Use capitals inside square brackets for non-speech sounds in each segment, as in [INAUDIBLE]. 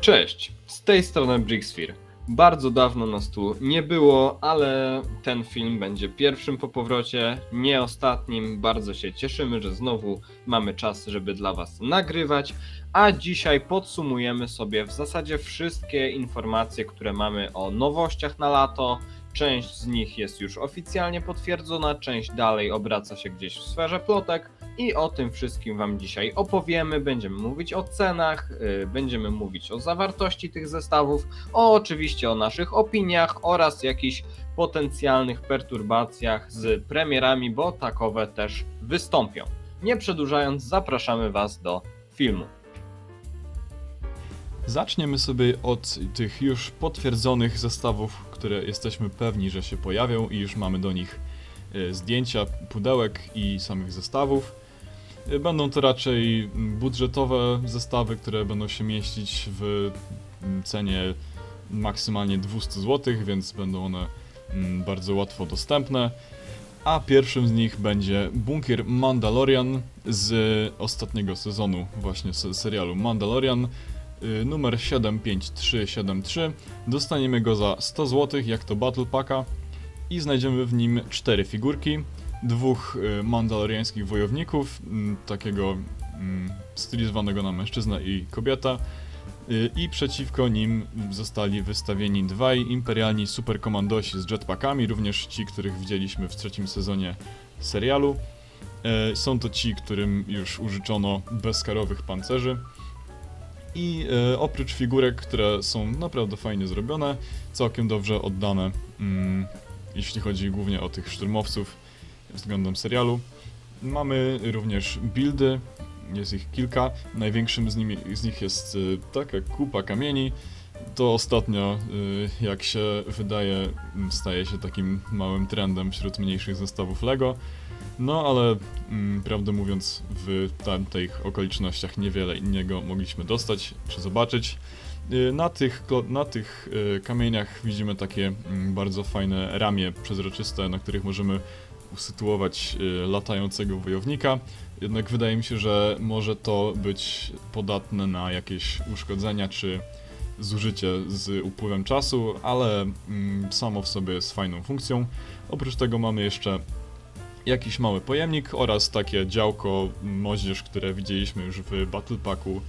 Cześć, z tej strony Brixfear. Bardzo dawno nas tu nie było, ale ten film będzie pierwszym po powrocie, nie ostatnim. Bardzo się cieszymy, że znowu mamy czas, żeby dla Was nagrywać. A dzisiaj podsumujemy sobie w zasadzie wszystkie informacje, które mamy o nowościach na lato. Część z nich jest już oficjalnie potwierdzona, część dalej obraca się gdzieś w sferze plotek. I o tym wszystkim Wam dzisiaj opowiemy. Będziemy mówić o cenach, yy, będziemy mówić o zawartości tych zestawów, o oczywiście o naszych opiniach oraz jakichś potencjalnych perturbacjach z premierami, bo takowe też wystąpią. Nie przedłużając, zapraszamy Was do filmu. Zaczniemy sobie od tych już potwierdzonych zestawów, które jesteśmy pewni, że się pojawią i już mamy do nich e, zdjęcia, pudełek i samych zestawów. E, Będą to raczej mm, budżetowe zestawy, które będą się mieścić w mm, cenie maksymalnie 200 zł, więc będą one mm, bardzo łatwo dostępne. A pierwszym z nich będzie bunkier Mandalorian z ostatniego sezonu właśnie se- serialu Mandalorian numer 75373. Dostaniemy go za 100 zł, jak to Battle Packa i znajdziemy w nim cztery figurki, dwóch y, mandaloriańskich wojowników, takiego mm, stylizowanego na mężczyznę i kobieta y, i przeciwko nim zostali wystawieni dwaj imperialni superkomandosi z jetpackami, również ci, których widzieliśmy w trzecim sezonie serialu. E, Są to ci, którym już użyczono bezkarowych pancerzy. I e, oprócz figurek, które są naprawdę fajnie zrobione, całkiem dobrze oddane, mm, jeśli chodzi głównie o tych szturmowców względem serialu. Mamy również buildy, jest ich kilka. Największym z, nimi, z nich jest y, taka kupa kamieni. To ostatnio, y, jak się wydaje, staje się takim małym trendem wśród mniejszych zestawów LEGO. No ale mm, prawdę mówiąc, w tamtych okolicznościach niewiele innego mogliśmy dostać czy zobaczyć. Y, Na tych, na tych y, kamieniach widzimy takie mm, bardzo fajne ramię przezroczyste, na których możemy usytuować y, latającego wojownika. Jednak wydaje mi się, że może to być podatne na jakieś uszkodzenia czy zużycie z upływem czasu, ale mm, samo w sobie jest fajną funkcją. Oprócz tego mamy jeszcze jakiś mały pojemnik oraz takie działko moździerz, które widzieliśmy już w Battle Packu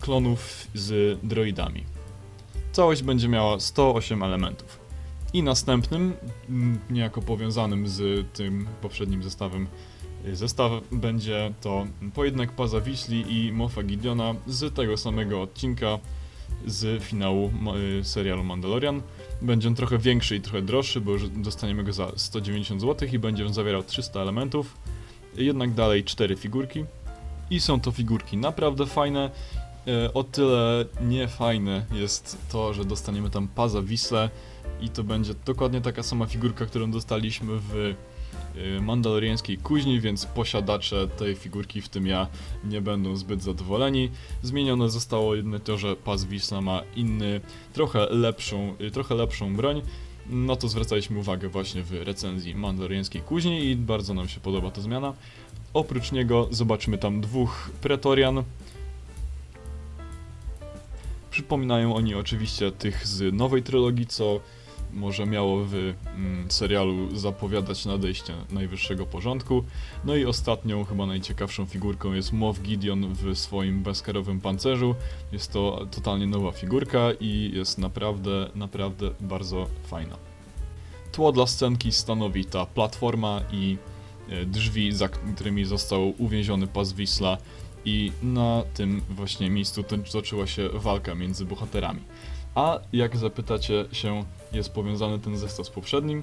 klonów z droidami. Całość będzie miała 108 elementów. I następnym, mm, niejako powiązanym z tym poprzednim zestawem, y, zestaw będzie to pojedynek Paza i Mofa Gideona z tego samego odcinka z finału y, serialu Mandalorian. Będzie on trochę większy i trochę droższy, bo już dostaniemy go za 190 zł i będzie on zawierał 300 elementów. Jednak dalej 4 figurki. I są to figurki naprawdę fajne. E, O tyle niefajne jest to, że dostaniemy tam Paza Wisle i to będzie dokładnie taka sama figurka, którą dostaliśmy w mandaloriańskiej kuźni, więc posiadacze tej figurki, w tym ja, nie będą zbyt zadowoleni. Zmienione zostało jedynie to, że Paz ma inny, trochę lepszą, y, trochę lepszą broń. No to zwracaliśmy uwagę właśnie w recenzji mandaloriańskiej kuźni i bardzo nam się podoba ta zmiana. Oprócz niego zobaczymy tam dwóch Pretorian. Przypominają oni oczywiście tych z nowej trylogii, co może miało w mm, serialu zapowiadać nadejście najwyższego porządku. No i ostatnią, chyba najciekawszą figurką jest Moff Gideon w swoim bezkarowym pancerzu. Jest to totalnie nowa figurka i jest naprawdę, naprawdę bardzo fajna. Tło dla scenki stanowi ta platforma i e, drzwi, za którymi został uwięziony pas Wisla i na tym właśnie miejscu to- toczyła się walka między bohaterami. A jak zapytacie się, jest powiązany ten zestaw z poprzednim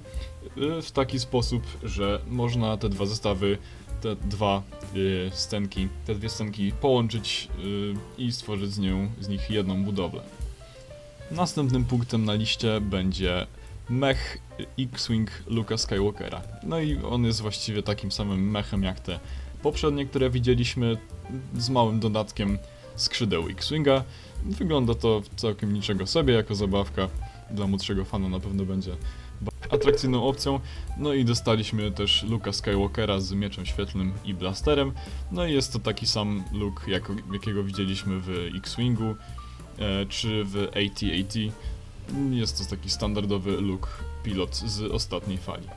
y, w taki sposób, że można te dwa zestawy, te dwa y, scenki, te dwie scenki połączyć y, i stworzyć z nią z nich jedną budowlę. Następnym punktem na liście będzie mech X-Wing Luka Skywalkera. No i on jest właściwie takim samym mechem jak te poprzednie, które widzieliśmy, z małym dodatkiem skrzydeł X-Winga. Wygląda to całkiem niczego sobie, jako zabawka. Dla młodszego fana na pewno będzie atrakcyjną opcją. No i dostaliśmy też Luka Skywalkera z mieczem świetlnym i blasterem. No i jest to taki sam look, jak, jakiego widzieliśmy w X-Wingu. e, czy w AT-AT. Jest to taki standardowy look pilot z ostatniej fali.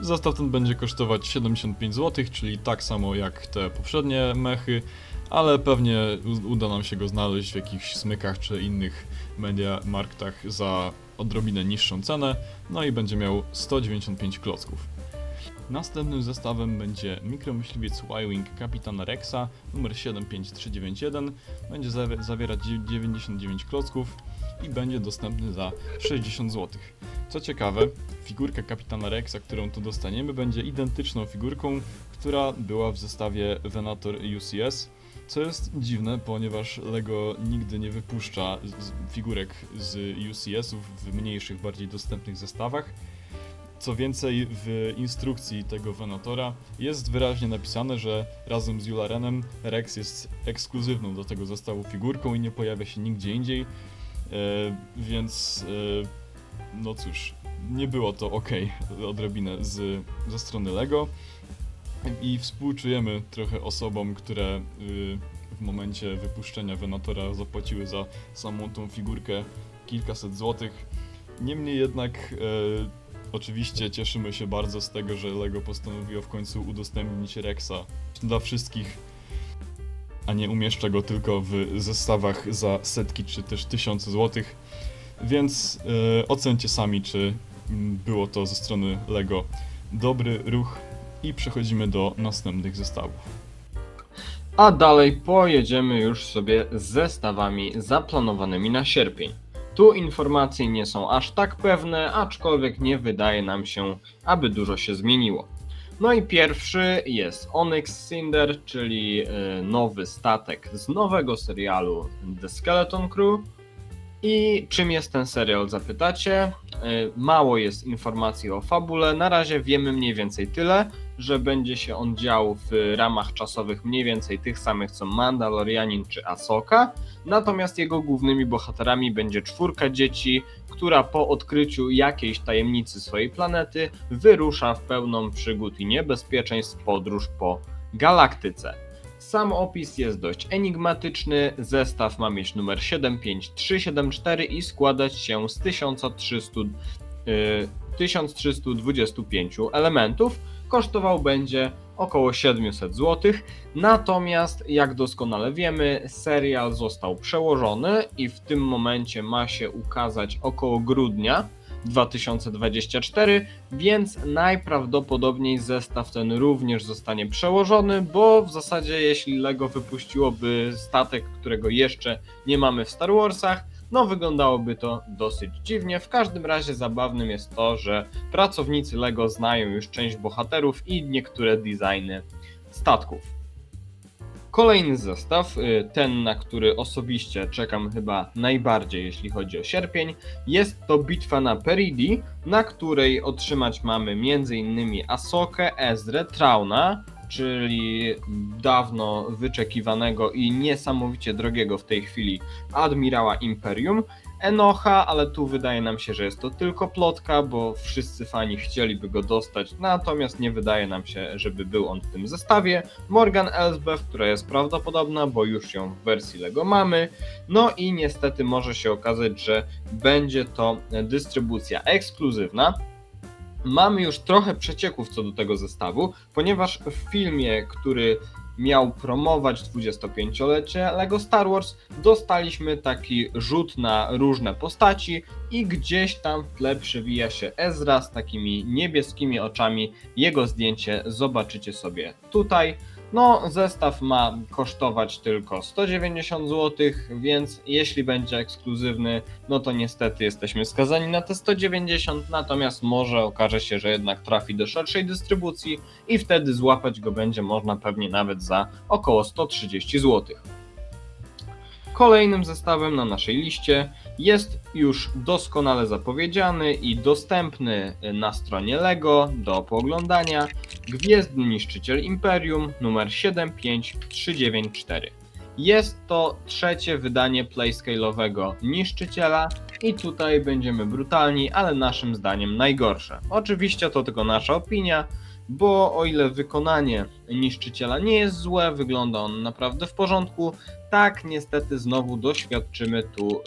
Zestaw ten będzie kosztować 75 zł, czyli tak samo jak te poprzednie mechy, ale pewnie uda nam się go znaleźć w jakichś smykach czy innych media marktach za odrobinę niższą cenę, no i będzie miał 195 klocków. Następnym zestawem będzie mikromyśliwiec Y-Wing Kapitana Rexa numer 75391. Będzie zawi- zawierać dziew- 99 klocków i będzie dostępny za 60 zł. Co ciekawe, figurka Kapitana Rexa, którą tu dostaniemy, będzie identyczną figurką, która była w zestawie Venator UCS. Co jest dziwne, ponieważ LEGO nigdy nie wypuszcza figurek z UCS-ów w mniejszych, bardziej dostępnych zestawach. Co więcej, w instrukcji tego Venatora jest wyraźnie napisane, że razem z Jularenem Rex jest ekskluzywną do tego zestawu figurką i nie pojawia się nigdzie indziej. E, więc e, no cóż, nie było to ok [LAUGHS] odrobinę z, ze strony LEGO. I współczujemy trochę osobom, które y, w momencie wypuszczenia Venatora zapłaciły za samą tą figurkę kilkaset złotych. Niemniej jednak e, oczywiście cieszymy się bardzo z tego, że LEGO postanowiło w końcu udostępnić Rexa dla wszystkich, a nie umieszcza go tylko w zestawach za setki czy też tysiące złotych. Więc e, ocencie sami, czy mm, było to ze strony LEGO dobry ruch i przechodzimy do następnych zestawów. A dalej pojedziemy już sobie z zestawami zaplanowanymi na sierpień. Tu informacje nie są aż tak pewne, aczkolwiek nie wydaje nam się, aby dużo się zmieniło. No i pierwszy jest Onyx Cinder, czyli e, nowy statek z nowego serialu The Skeleton Crew. I czym jest ten serial, zapytacie? E, Mało jest informacji o fabule, na razie wiemy mniej więcej tyle, że będzie się on dział w ramach czasowych mniej więcej tych samych co Mandalorianin czy Ahsoka, natomiast jego głównymi bohaterami będzie czwórka dzieci, która po odkryciu jakiejś tajemnicy swojej planety wyrusza w pełną przygód i niebezpieczeństw podróż po galaktyce. Sam opis jest dość enigmatyczny, zestaw ma mieć numer 75374 i składać się z 1300, y, 1325 elementów, kosztował będzie około 700 zł. Natomiast, jak doskonale wiemy, serial został przełożony i w tym momencie ma się ukazać około grudnia 2024, więc najprawdopodobniej zestaw ten również zostanie przełożony, bo w zasadzie jeśli LEGO wypuściłoby statek, którego jeszcze nie mamy w Star Warsach, no wyglądałoby to dosyć dziwnie. W każdym razie zabawnym jest to, że pracownicy LEGO znają już część bohaterów i niektóre designy statków. Kolejny zestaw, y, ten na który osobiście czekam chyba najbardziej jeśli chodzi o sierpień, jest to bitwa na Peridi, na której otrzymać mamy m.in. Asokę, Ezrę, Trauna, czyli dawno wyczekiwanego i niesamowicie drogiego w tej chwili admirała Imperium, Enocha, ale tu wydaje nam się, że jest to tylko plotka, bo wszyscy fani chcieliby go dostać, natomiast nie wydaje nam się, żeby był on w tym zestawie. Morgan Elsbeth, która jest prawdopodobna, bo już ją w wersji LEGO mamy. No i niestety może się okazać, że będzie to dystrybucja ekskluzywna. Mamy już trochę przecieków co do tego zestawu, ponieważ w filmie, który miał promować 25-lecie LEGO Star Wars, dostaliśmy taki rzut na różne postaci i gdzieś tam w tle przewija się Ezra z takimi niebieskimi oczami. Jego zdjęcie zobaczycie sobie tutaj. No, zestaw ma kosztować tylko 190 zł, więc jeśli będzie ekskluzywny, no to niestety jesteśmy skazani na te 190, natomiast może okaże się, że jednak trafi do szerszej dystrybucji i wtedy złapać go będzie można pewnie nawet za około 130 zł. Kolejnym zestawem na naszej liście jest już doskonale zapowiedziany i dostępny na stronie LEGO do pooglądania Gwiezdny Niszczyciel Imperium numer 75394. Jest to trzecie wydanie playscale'owego Niszczyciela i tutaj będziemy brutalni, ale naszym zdaniem najgorsze. Oczywiście to tylko nasza opinia, bo o ile wykonanie niszczyciela nie jest złe, wygląda on naprawdę w porządku, tak niestety znowu doświadczymy tu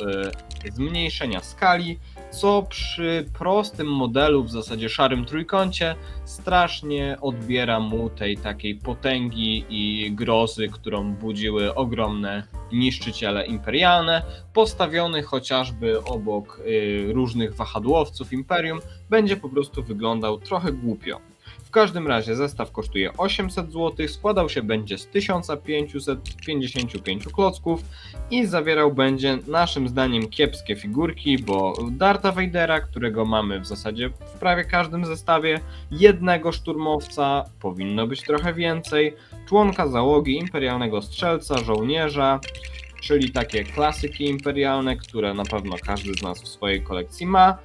e, zmniejszenia skali, co przy prostym modelu, w zasadzie szarym trójkącie, strasznie odbiera mu tej takiej potęgi i grozy, którą budziły ogromne niszczyciele imperialne, postawiony chociażby obok y, różnych wahadłowców imperium, będzie po prostu wyglądał trochę głupio. W każdym razie zestaw kosztuje 800 zł, składał się będzie z 1555 klocków i zawierał będzie naszym zdaniem kiepskie figurki, bo Darta Vadera, którego mamy w zasadzie w prawie każdym zestawie, jednego szturmowca, powinno być trochę więcej, członka załogi imperialnego strzelca, żołnierza, czyli takie klasyki imperialne, które na pewno każdy z nas w swojej kolekcji ma.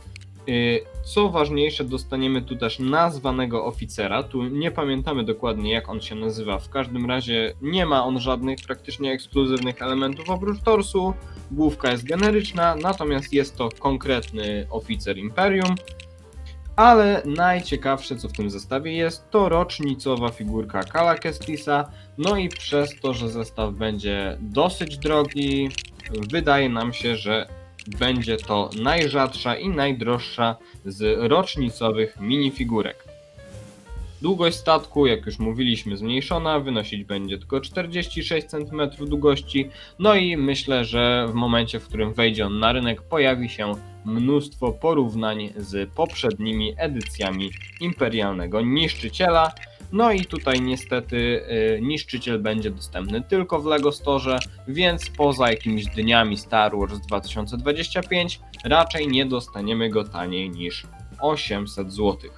Yy, Co ważniejsze, dostaniemy tu też nazwanego oficera. Tu nie pamiętamy dokładnie, jak on się nazywa. W każdym razie nie ma on żadnych praktycznie ekskluzywnych elementów oprócz torsu. Główka jest generyczna, natomiast jest to konkretny oficer Imperium. Ale najciekawsze, co w tym zestawie jest, to rocznicowa figurka Kala Kestisa. No i przez to, że zestaw będzie dosyć drogi, wydaje nam się, że będzie to najrzadsza i najdroższa z rocznicowych minifigurek. Długość statku, jak już mówiliśmy, zmniejszona, wynosić będzie tylko 46 cm długości. No i myślę, że w momencie, w którym wejdzie on na rynek, pojawi się mnóstwo porównań z poprzednimi edycjami Imperialnego Niszczyciela. No i tutaj niestety y, niszczyciel będzie dostępny tylko w LEGO Store, więc poza jakimiś dniami Star Wars 2025 raczej nie dostaniemy go taniej niż 800 zł.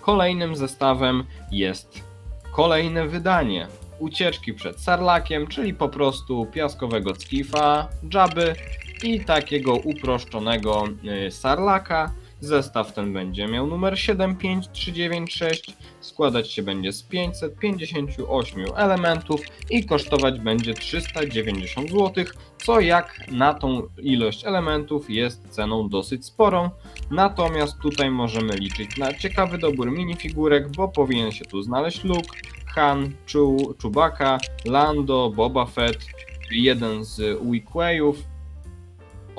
Kolejnym zestawem jest kolejne wydanie ucieczki przed Sarlakiem, czyli po prostu piaskowego Skifa, Jabby i takiego uproszczonego y, Sarlaka. Zestaw ten będzie miał numer 75396, składać się będzie z 558 elementów i kosztować będzie 390 zł, co jak na tą ilość elementów jest ceną dosyć sporą. Natomiast tutaj możemy liczyć na ciekawy dobór minifigurek, bo powinien się tu znaleźć Luke, Han, Chew, Chewbacca, Lando, Boba Fett, jeden z Weequayów,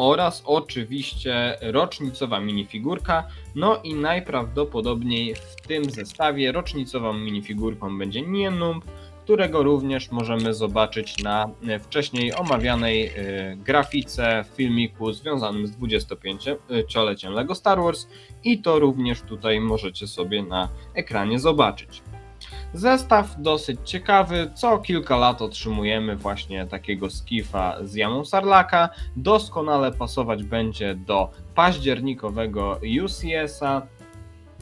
oraz oczywiście rocznicowa minifigurka. No i najprawdopodobniej w tym zestawie rocznicową minifigurką będzie Nienumb, którego również możemy zobaczyć na e, wcześniej omawianej e, grafice, filmiku związanym z 25-leciem LEGO Star Wars i to również tutaj możecie sobie na ekranie zobaczyć. Zestaw dosyć ciekawy, co kilka lat otrzymujemy właśnie takiego skifa z jamą Sarlaka. Doskonale pasować będzie do październikowego UCS-a.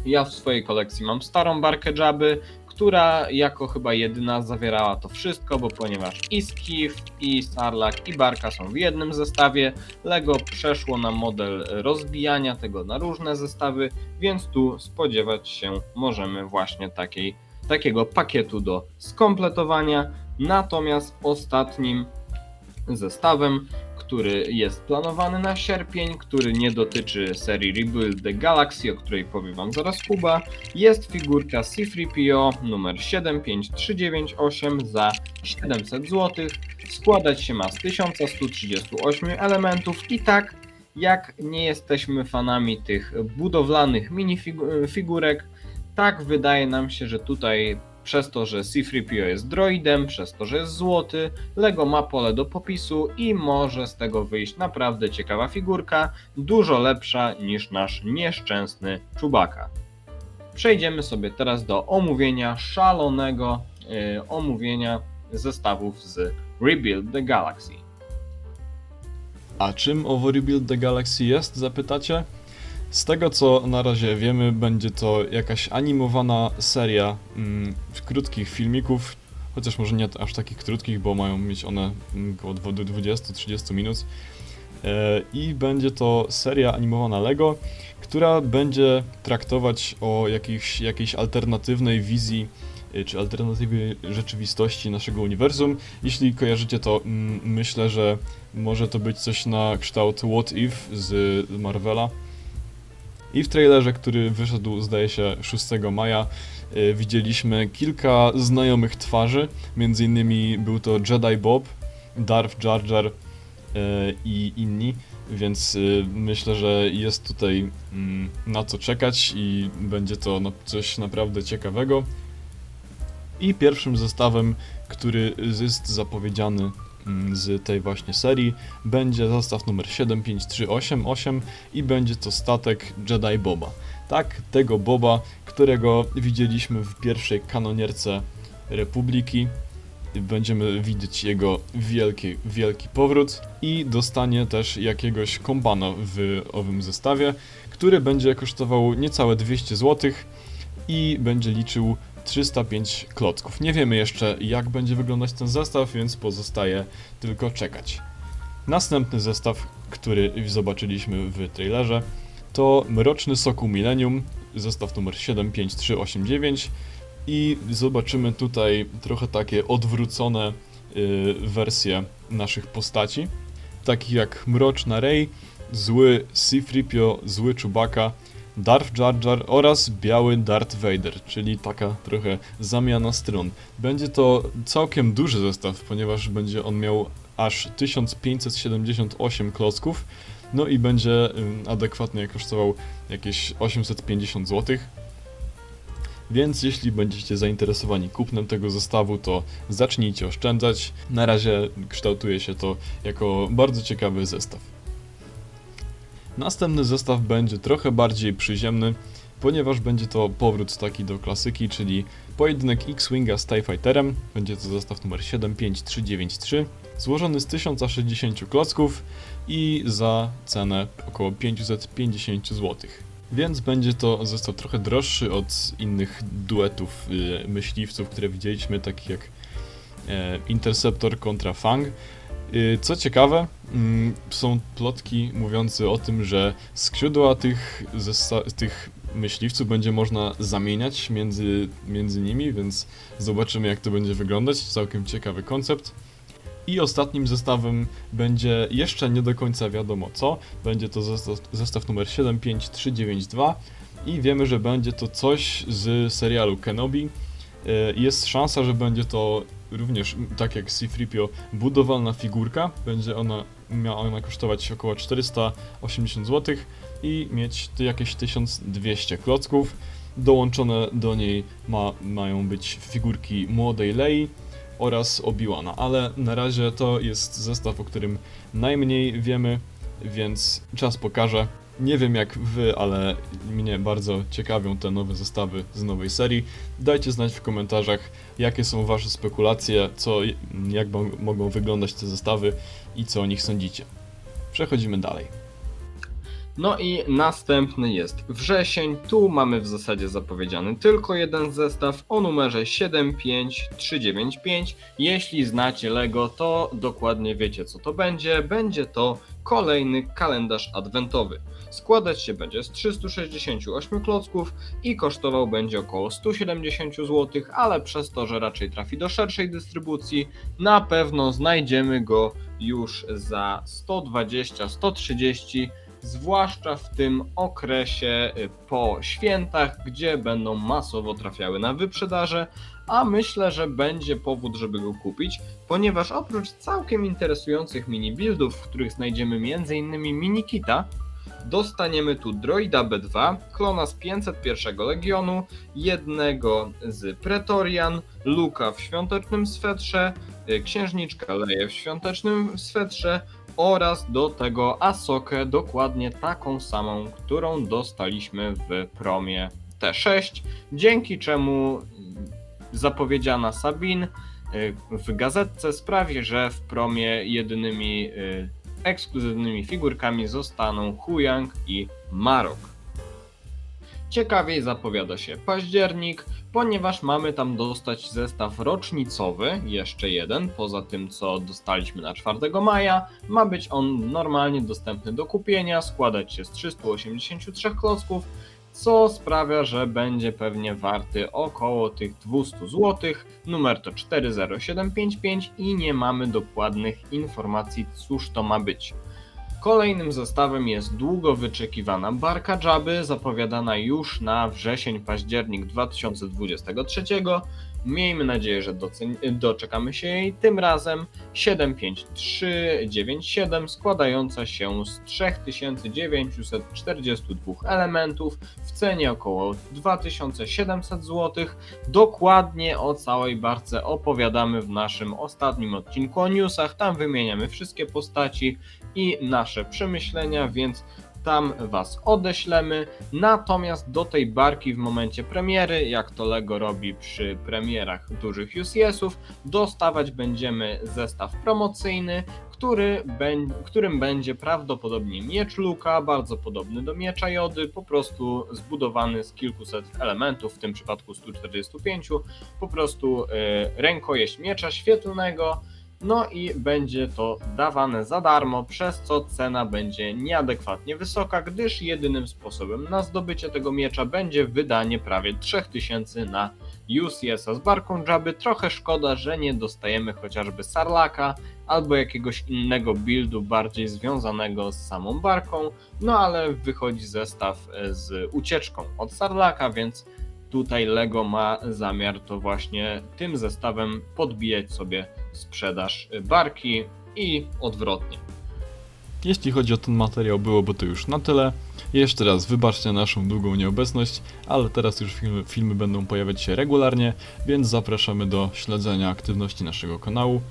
Ja w swojej kolekcji mam starą barkę Jabby, która jako chyba jedyna zawierała to wszystko, bo ponieważ i skif, i Sarlak, i barka są w jednym zestawie, Lego przeszło na model rozbijania tego na różne zestawy, więc tu spodziewać się możemy właśnie takiej takiego pakietu do skompletowania. Natomiast ostatnim zestawem, który jest planowany na sierpień, który nie dotyczy serii Rebuild the Galaxy, o której powie Wam zaraz Kuba, jest figurka C3PO numer 75398 za 700 zł. Składać się ma z 1138 elementów i tak jak nie jesteśmy fanami tych budowlanych minifigurek, tak wydaje nam się, że tutaj przez to, że C3PO jest droidem, przez to, że jest złoty, Lego ma pole do popisu i może z tego wyjść naprawdę ciekawa figurka, dużo lepsza niż nasz nieszczęsny Czubaka. Przejdziemy sobie teraz do omówienia szalonego yy, omówienia zestawów z Rebuild the Galaxy. A czym owo Rebuild the Galaxy jest, zapytacie? Z tego co na razie wiemy, będzie to jakaś animowana seria mm, krótkich filmików, chociaż może nie aż takich krótkich, bo mają mieć one mm, około 20-30 minut. E, I będzie to seria animowana Lego, która będzie traktować o jakiejś, jakiejś alternatywnej wizji e, czy alternatywnej rzeczywistości naszego uniwersum. Jeśli kojarzycie to, mm, myślę, że może to być coś na kształt What If z Marvela. I w trailerze, który wyszedł zdaje się 6 maja, y, widzieliśmy kilka znajomych twarzy. Między innymi był to Jedi Bob, Darth Jar Jar y, i inni, więc y, myślę, że jest tutaj mm, na co czekać i będzie to no, coś naprawdę ciekawego. I pierwszym zestawem, który jest zapowiedziany z tej właśnie serii, będzie zestaw numer 75388 i będzie to statek Jedi Boba. Tak, tego Boba, którego widzieliśmy w pierwszej kanonierce Republiki. Będziemy widzieć jego wielki, wielki powrót i dostanie też jakiegoś kompana w owym zestawie, który będzie kosztował niecałe 200 zł i będzie liczył 305 klocków. Nie wiemy jeszcze jak będzie wyglądać ten zestaw, więc pozostaje tylko czekać. Następny zestaw, który zobaczyliśmy w trailerze, to Mroczny Sokół Millennium, zestaw numer 75389 i zobaczymy tutaj trochę takie odwrócone y, wersje naszych postaci, takich jak Mroczna Rey, Zły Sifripio, Zły Chewbacca, Darth Jar Jar oraz Biały Darth Vader, czyli taka trochę zamiana stron. Będzie to całkiem duży zestaw, ponieważ będzie on miał aż 1578 klocków, no i będzie adekwatnie kosztował jakieś 850 zł. Więc jeśli będziecie zainteresowani kupnem tego zestawu, to zacznijcie oszczędzać. Na razie kształtuje się to jako bardzo ciekawy zestaw. Następny zestaw będzie trochę bardziej przyziemny, ponieważ będzie to powrót taki do klasyki, czyli pojedynek X-Winga z TIE Fighterem. Będzie to zestaw numer 75393, złożony z 1060 klocków i za cenę około 550 zł. Więc będzie to zestaw trochę droższy od innych duetów y, myśliwców, które widzieliśmy, takich jak e, Interceptor kontra Fang. Y, Co ciekawe, mm, są plotki mówiące o tym, że skrzydła tych, tych myśliwców będzie można zamieniać między, między nimi, więc zobaczymy jak to będzie wyglądać. Całkiem ciekawy koncept. I ostatnim zestawem będzie jeszcze nie do końca wiadomo co. Będzie to zestaw, zestaw numer 75392 i wiemy, że będzie to coś z serialu Kenobi. E, Jest szansa, że będzie to również, tak jak C-3PO, budowalna figurka. Będzie ona, miała ona kosztować około 480 zł i mieć jakieś 1200 klocków. Dołączone do niej ma, mają być figurki młodej Lei oraz Obi-Wana, ale na razie to jest zestaw, o którym najmniej wiemy, więc czas pokaże. Nie wiem jak wy, ale mnie bardzo ciekawią te nowe zestawy z nowej serii. Dajcie znać w komentarzach, jakie są wasze spekulacje, co, jak mo- mogą wyglądać te zestawy i co o nich sądzicie. Przechodzimy dalej. No i następny jest wrzesień. Tu mamy w zasadzie zapowiedziany tylko jeden zestaw o numerze 75395. Jeśli znacie Lego, to dokładnie wiecie co to będzie. Będzie to kolejny kalendarz adwentowy. Składać się będzie z 368 klocków i kosztował będzie około 170 zł, ale przez to, że raczej trafi do szerszej dystrybucji, na pewno znajdziemy go już za 120-130 zwłaszcza w tym okresie y, po świętach, gdzie będą masowo trafiały na wyprzedaże, a myślę, że będzie powód, żeby go kupić, ponieważ oprócz całkiem interesujących mini buildów, w których znajdziemy m.in. mini kita, dostaniemy tu droida B2, klona z 501 Legionu, jednego z Pretorian, Luka w świątecznym swetrze, y, księżniczka Leję w świątecznym swetrze, oraz do tego Asokę, dokładnie taką samą, którą dostaliśmy w promie T6, dzięki czemu zapowiedziana Sabin y, w gazetce sprawi, że w promie jedynymi y, ekskluzywnymi figurkami zostaną Huyang i Marok. Ciekawiej zapowiada się październik, ponieważ mamy tam dostać zestaw rocznicowy, jeszcze jeden, poza tym co dostaliśmy na 4 maja. Ma być on normalnie dostępny do kupienia, składać się z 383 klocków, co sprawia, że będzie pewnie warty około tych 200 zł. Numer to 40755 i nie mamy dokładnych informacji, cóż to ma być. Kolejnym zestawem jest długo wyczekiwana Barka Jabby, zapowiadana już na wrzesień-październik 2023. Miejmy nadzieję, że doczekamy się jej tym razem 75397 składająca się z 3942 elementów w cenie około 2700 zł. Dokładnie o całej barce opowiadamy w naszym ostatnim odcinku o newsach. Tam wymieniamy wszystkie postaci i nasze przemyślenia, więc tam Was odeślemy. Natomiast do tej barki w momencie premiery, jak to Lego robi przy premierach dużych UCS-ów, dostawać będziemy zestaw promocyjny, który którym będzie prawdopodobnie miecz Luka, bardzo podobny do miecza Jody, po prostu zbudowany z kilkuset elementów, w tym przypadku 145, po prostu y, rękojeść miecza świetlnego, no i będzie to dawane za darmo, przez co cena będzie nieadekwatnie wysoka, gdyż jedynym sposobem na zdobycie tego miecza będzie wydanie prawie 3000 na UCS-a z barką Jabby. Trochę szkoda, że nie dostajemy chociażby Sarlaka albo jakiegoś innego buildu bardziej związanego z samą barką, no ale wychodzi zestaw e, z ucieczką od Sarlaka, więc tutaj Lego ma zamiar to właśnie tym zestawem podbijać sobie sprzedaż barki i odwrotnie. Jeśli chodzi o ten materiał, byłoby to już na tyle. Jeszcze raz wybaczcie naszą długą nieobecność, ale teraz już filmy, filmy będą pojawiać się regularnie, więc zapraszamy do śledzenia aktywności naszego kanału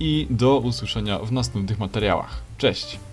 i do usłyszenia w następnych materiałach. Cześć!